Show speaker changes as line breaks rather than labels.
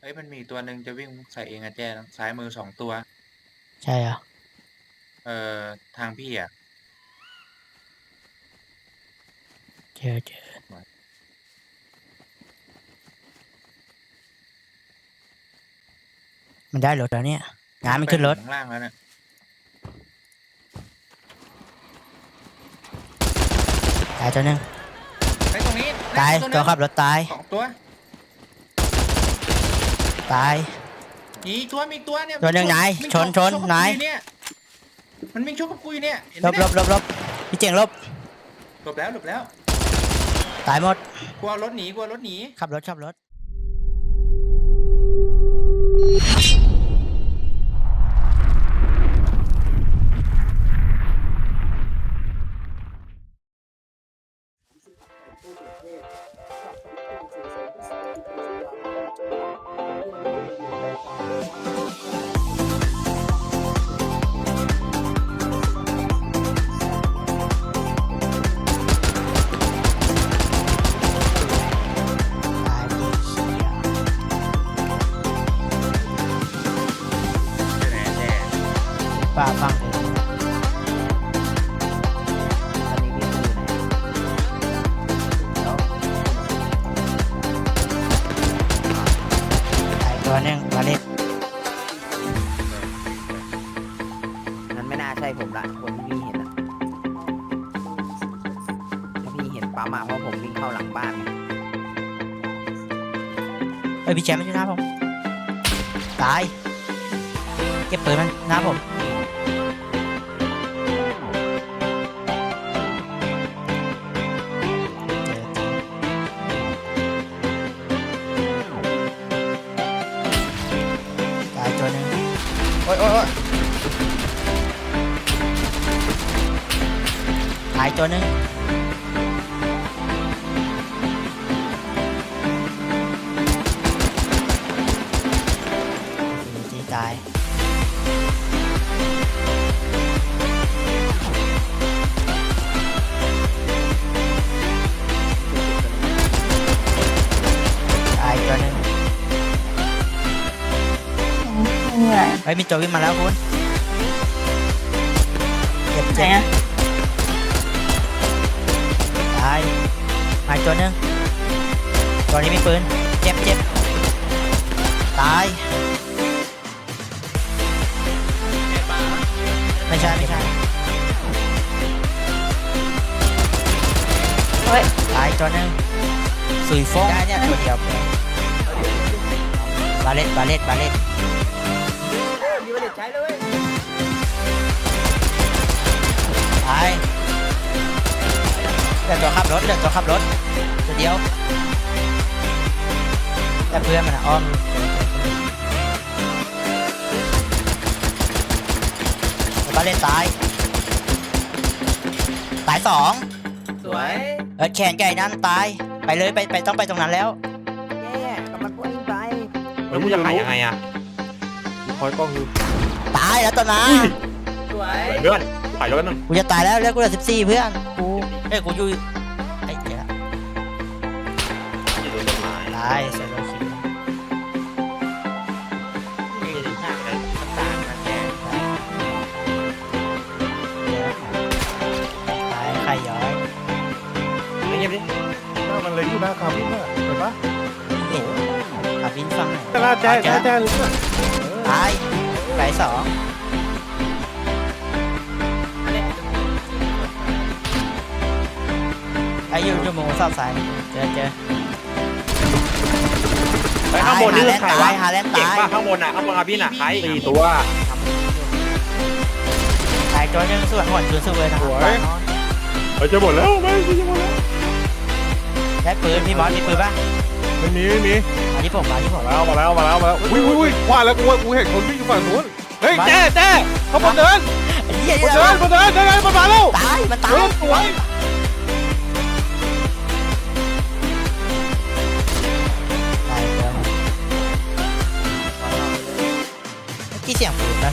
เฮ้ยมันมีตัวหนึ่งจะวิ่งใส่เองอะแจ้ซ้ายมือสองตัว
ใช่เหรอ
เอ่อทางพี่อะ
เจอเจอมันได้รถแล้วเนี่ยงานมันขึ้นรถ
ไปถึงข้างล่างแล้วเนี่ย
ตายตัวหนึง
ไอ้ยตรงนี้
ตาย
หนึ่ง
ตัวขับรถตาย
สองตัว
ตาย
มีอีกตัวมีอีกตัวเนี่ย
ตัวหนึ่ง
มั
ไหน
วิ่ง
ชนชน
กับ
ไหน
กูอยู่เนี่ยมันวิ่งชกกับกูอยู่เนี่ยเห็น
ล
ไหม
บล
เนี่ย
บลบลบพี่เจ๋งลบ
หลบแล้วหลบแล้ว
ตายหมด
กลัวรถหนีกลัวรถหนี
ขับรถขับรถ
Thank you. นึ
งมาเล่น
นั้นไม่น่าใช่ผมละคนที่พี่เห็นอะถ้าพี่เห็นปั๊มอะเพราะผมวิ่งเข้าหลังบ้านไง
เอ้ยพี่แชมป์ไม่ใช่หน้าผม ตาย เก็บปืนมันหน้าผม ตายตัวหนึงโอ๊ยโอ๊ยโอ๊ยตายตัวหนึง
เหนื่อย
เฮ้ยมีตัววิ่งมาแล้วคุณเจ็บ
ไหน
เจ็บ
อะ
ตายมาอีกตัวหนึงตัวนี้มีปืนเจ็บเจ็บตายไม่ใช่ไม่ใช่
เฮ้ย
ตายตัวหนึงสุยฟงได้เนี่ยตัวเดียวเพื่อนบาเลตบาเลตบาเลต
มีประเด็นใช้เลย
ตายเหลือตัวขับรถเหลือตัวขับรถตัวเดียว แต่เพื่อนมันอะอ้อมบาเลตตายตายสอง
สวย
เออแขนไก่นั่นตายไปเลยไปไปต้องไปตรงนั้นแล้ว
แย่กำลังวิ่งไป
แล้วมึงจะขายยังไงอะกู คอยกล้องอยู่
ตายแล้วตัวนั้น
สวย
เพื่อนถ่ายรถนึง
กูจะตายแล้วเลือดกูเหลือสิบสี่เพื่อนกูเอ้ยกูอยู่ไอ้เจ้า
อย่าโดนจดหมาย
ตายเสร็จแล้วคิด
นี่ถึงห้าเลยมันต่างกันแจ้
ตายไข่ย้อย
ไม่เงียบดิ
หน้ามันเลยอยู่หน้าคาบินน่ะเห็นปะ
เห็นขับบินฟังหน่อย
แต่ละแจ้แจ้แจ้รู้ป่ะ
ตายไก่สองไอ้อยูจมูกซอบซ้ายเจอเจอ
ไปข้างบนนี่คือใครวะ
ฮาแลนด์
เก่ง
ตาย
ป่ะข้างบนอะข้างบนอาบินอะใครสี่ตัว
ตายตัวหนึงส่วนหัวจุนสู้เลยนะ
เฮ้ยจะหมดแล้วไม่จะหมดแล้ว
ได้ปืนพี่บอสมีปืนป่ะ
ไม่มีไม่มี
มาที่ผมมาที่ผม
มาแล้วมาแล้วมาแล้วมาแล้วอุ้ยอุ้ยอุ้ยว่าแล้วกูว่ากูเห็นคนวิ่งอยู่ฝั่งนู้นเฮ้ยแจ้แจ้เขาบนเดิน
ไอ้เหี้ย
บน
เหี้ย
เดินบนเดินเดินเดินมาแล้ว
ตายมันตา
เฮ้
ย
ยสวย
ตายแล้วเมื่อกี้เสียงปืนนะ